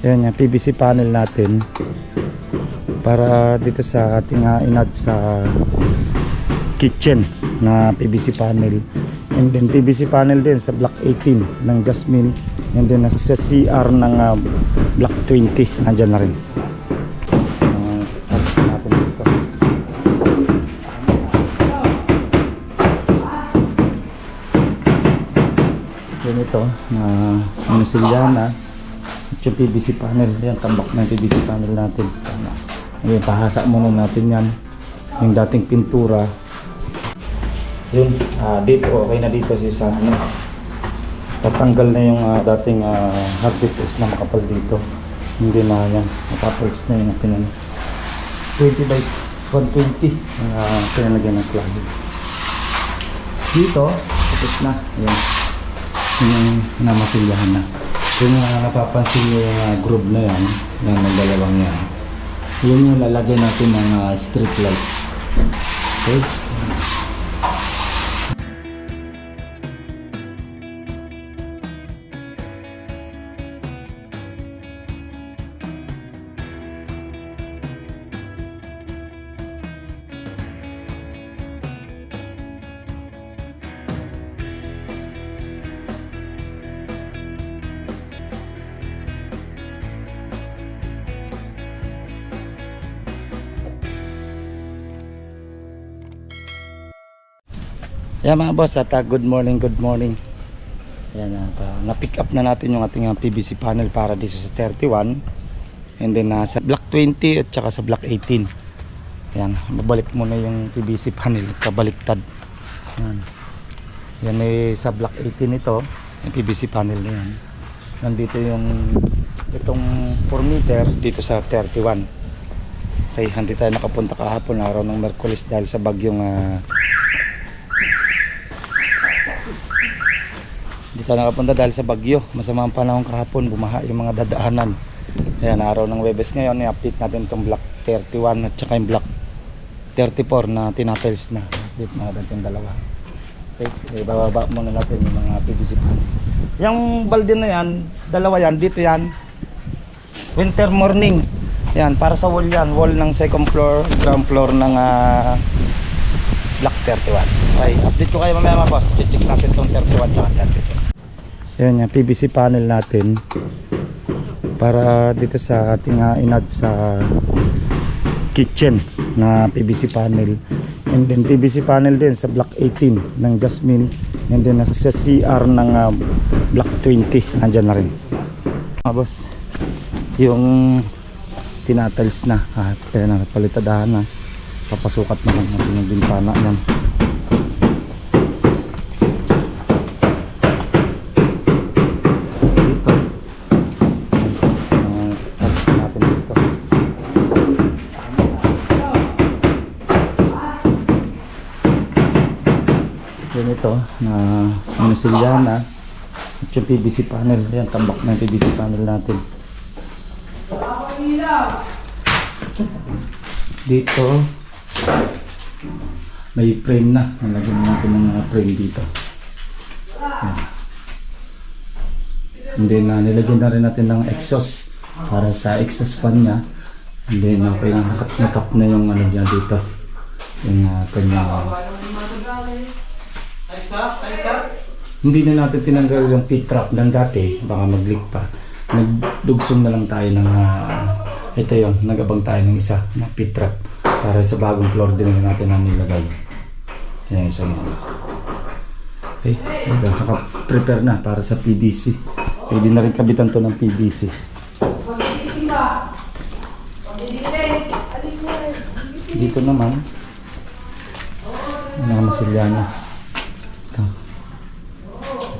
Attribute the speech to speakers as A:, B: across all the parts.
A: Yan yung PVC panel natin para dito sa ating uh, inad sa kitchen na PVC panel. And then PVC panel din sa block 18 ng Jasmine and then sa CR ng uh, block 20 nandyan na rin. Yun ito na uh, Siliana at yung PVC panel yan tambak na yung PVC panel natin. Ngayon, pahasa muna natin yan. Yung dating pintura. Yun ah, dito okay na dito si sa ano tatanggal na yung ah, dating uh, hard defense na makapal dito. Hindi na yan matapalis na yung natin ano. 20 by 120 ang uh, pinalagyan ng plug dito tapos na. Yan yun yung namasilyahan na yung uh, napapansin nyo yung uh, groove na yan yung nagdalawang yan yun yung lalagay natin ng uh, street light. Okay Yan mga boss, at uh, good morning, good morning. Yan, at uh, na-pick up na natin yung ating uh, PVC panel para dito sa 31. And then uh, block 20 at saka sa block 18. Yan, babalik muna yung PVC panel at kabaliktad. Yan. Yan ay sa block 18 ito, yung PVC panel na yan. Nandito yung itong 4 meter dito sa 31. Okay, hindi tayo nakapunta kahapon araw ng Merkulis dahil sa bagyong uh, Hindi tayo nakapunta dahil sa bagyo. Masama ang panahon kahapon, bumaha yung mga dadaanan. Ayan, araw ng Webes ngayon, i-update natin itong block 31 at saka yung block 34 na tinatiles na. Update na natin yung dalawa. Okay, ibababa muna natin yung mga PVC panel. Yung balde na yan, dalawa yan, dito yan. Winter morning. Yan, para sa wall yan. Wall ng second floor, ground floor ng ah, Block 31. Okay, update ko kayo mamaya mga boss. Check natin itong 31 tsaka 32. Yan yung PVC panel natin para dito sa ating uh, inad sa kitchen na PVC panel. And then PVC panel din sa block 18 ng Jasmine. And then sa CR ng uh, block 20 nandyan na rin. Mga boss yung tinatiles na. At kaya na palitadahan na. Papasukat na natin yung bintana yan dito uh, tapos natin dito yun ito na Minasiliana at yung PVC panel. Yan tambak na yung PVC panel natin. Dito may frame na. Nalagyan na natin ng frame dito. And then uh, nilagyan na rin natin ng exhaust para sa exhaust fan niya. And then okay na nakap na yung ano niya dito. Yung uh, kanya hindi na natin tinanggal yung pit trap ng dati. Baka mag leak pa. Nagdugsong na lang tayo ng uh, ito yon nagabang tayo ng isa na pit trap para sa bagong floor din na natin ang nilagay. Yan isa yun. Okay naka-prepare na para sa PVC pwede na rin kabitan to ng PVC dito naman. Mga masilyana ito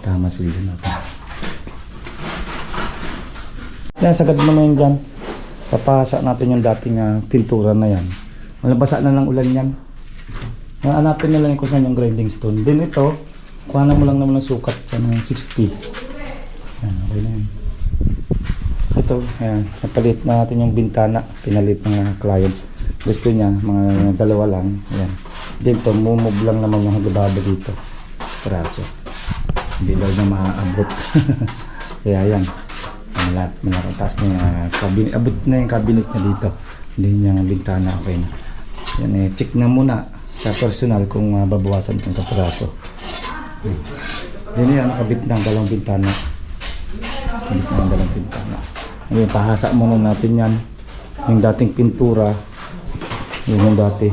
A: tama sila natin yan sagad mo na yun dyan. Papasa natin yung dating ah, pintura na yan. Malabasa na ng ulan yan. Hanapin na lang kung saan yung grinding stone. Din ito kuha na mo lang naman ng sukat dyan ng 60 yan okay na yun. Ito ayan napalit na natin yung bintana. Pinalit ng client. Gusto niya mga dalawa lang. Ayan dito mumove lang naman yung hagababa dito. Braso hindi daw na maaabot kaya yan Yan, lahat malaki taas na yung ah, cabinet. Abot na yung cabinet niya dito. Hindi niya ang bintana okay na. Yan eh, check na muna sa personal kung ah, babawasan itong kapiraso. Hindi yan, nakabit na ang dalawang bintana. Kabit na ang dalawang bintana. Ngayon, pahasa muna natin yan. Yung dating pintura, yun yung dati.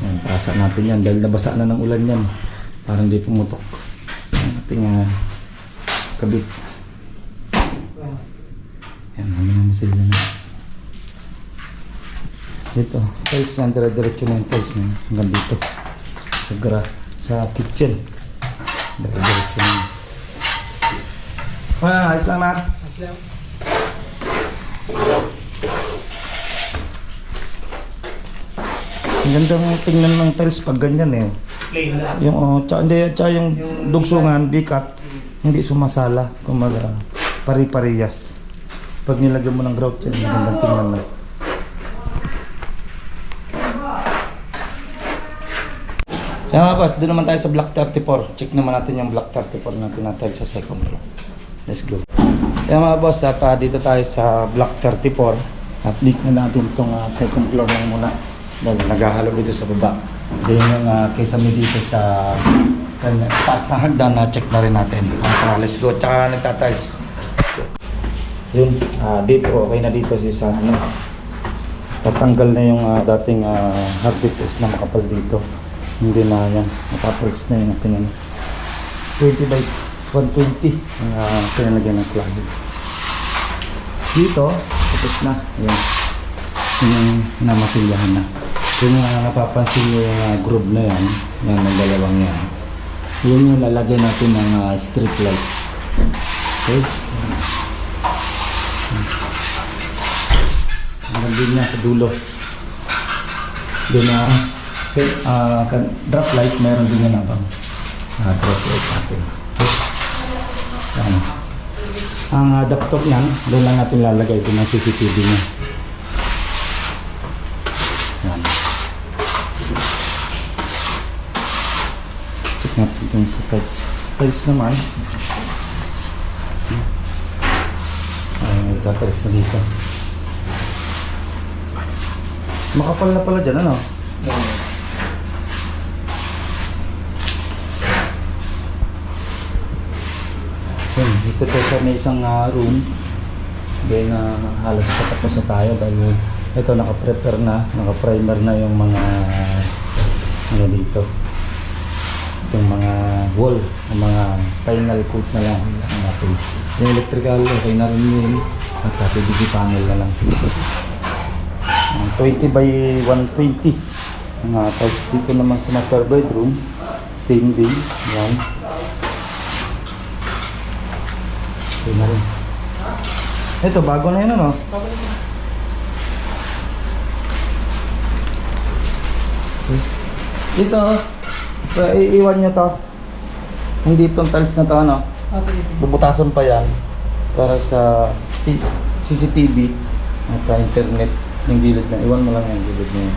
A: Yan, pahasa natin yan dahil nabasa na ng ulan yan. Parang di pumutok. Ang ating ah, kabit. Yan, ano na na. Dito, tiles na, dire-diretso na yung tiles na hanggang dito. Sa gra, sa kitchen. Dire-diretso na yun. Ah, ayos lang na. Ang ganda ng tingnan ng tiles pag ganyan eh.
B: Plain lang.
A: Yung, oh, tsaka, hindi, tsaka yung dugsungan, bikat, hindi sumasala. Kumaga, pari-parehas. Pag nilagyan mo ng grout yan, ang gandang tingnan na. Kaya mga boss, doon naman tayo sa block 34. Check naman natin yung block 34 na tinatile sa second floor. Let's go. Kaya mga boss, at ah, dito tayo sa block 34. Update na natin itong ah, second floor lang muna. Dahil naghahalo dito sa baba. Then yung uh, kesame dito sa kanya, taas na hagdan na check na rin natin. At, ah, let's go. Tsaka nagtatiles. Yun, ah, dito okay na dito si sa ano. Tatanggal na yung ah, dating uh, hard defense na makapal dito. Hindi na yan. Nakapalis na yung ating ano. 20 by 120 ang uh, pinalagyan ng cladding. Dito, tapos na. Yan. Yun yung namasilyahan na. Kung uh, napapansin nyo yung uh, groove na yan, yan ang dalawang yan. Yun yung lalagyan natin ng uh, street light. Okay? Hanggang din niya sa dulo. Doon na set, uh, kan- drop light, meron din yan abang. Uh, drop light natin. Okay? Ang uh, laptop niyan, doon lang natin lalagay doon ang CCTV niya. Yan. Check natin dun sa tiles. Tiles naman. Ay, nagtatiles na dito. Makapal na pala dyan, ano? Yun, dito tayo sa may isang ah, room. Then, uh, halos patapos na tayo dahil ito naka-prepare na, naka-primer na yung mga ano dito. Itong mga wall, yung mga final coat na lang ang natin. Yung electrical, okay na rin yun. At PVC panel na lang. Ang 20 by 120. Ang uh, dito naman sa master bedroom. Same din. Yan. Okay na rin. Ito, bago na yun ano? Dito, ito, iiwan nyo to. Hindi itong tiles na to ano.
B: Ah, sige, sige.
A: Bubutasan pa yan para sa CCTV at uh, internet yung gilid na. Iwan mo lang yung gilid na yun.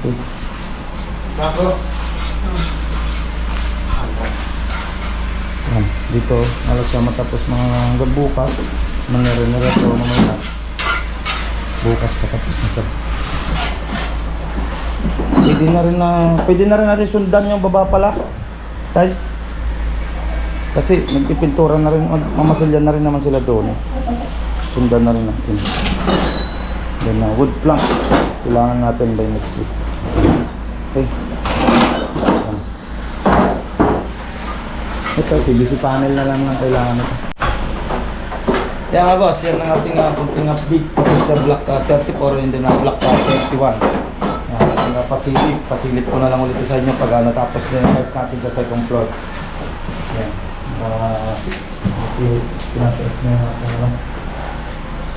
A: Okay. Yan, dito, alas siya matapos mga hanggang bukas. Manira-nira to mamaya. Bukas patapos na to. Pwede na rin na, pwede na rin natin sundan yung baba pala. Tiles. Kasi nagpipintura na rin, mamasilyan na rin naman sila doon. eh. Sundan na rin natin. Then uh, wood plank. Kailangan natin by next week. Okay. Ito, PVC panel na lang ang kailangan nito. Yan nga boss, yan ang ating uh, kunting update sa block uh, 34 and then uh, block uh, 31. Uh, pasilip. Pasilip ko na lang ulit sa inyo pag uh, natapos na yung house natin sa second floor. Yan. Uh, yung pinataas na yung ano,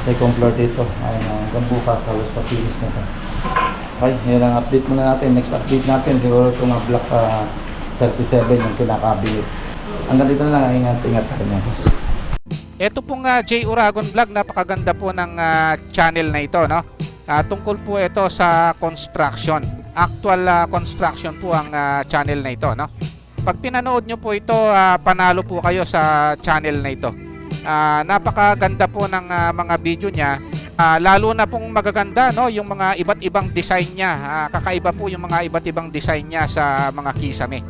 A: second floor dito. Ayun, uh, hanggang bukas halos patilis na ito. Okay, yun ang update muna natin. Next update natin, siguro itong uh, block uh, 37 yung kinakabili. Hanggang dito na lang, ingat-ingat tayo mga.
B: Ito pong ah, J Uragon Vlog, napakaganda po ng ah, channel na ito, no?
C: Ah, tungkol po ito sa construction. Actual ah, construction po ang ah, channel na ito, no? Pag pinanood nyo po ito, ah, panalo po kayo sa channel na ito. Ah, napakaganda po ng ah, mga video niya. Ah, lalo na pong magaganda no, yung mga iba't ibang design niya. Ah, kakaiba po yung mga iba't ibang design niya sa mga kisame.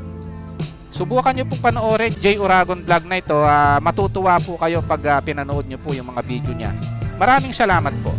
C: Subukan nyo po panoorin J. Uragon vlog na ito. Ah, matutuwa po kayo pag ah, pinanood nyo po yung mga video niya. Maraming salamat po.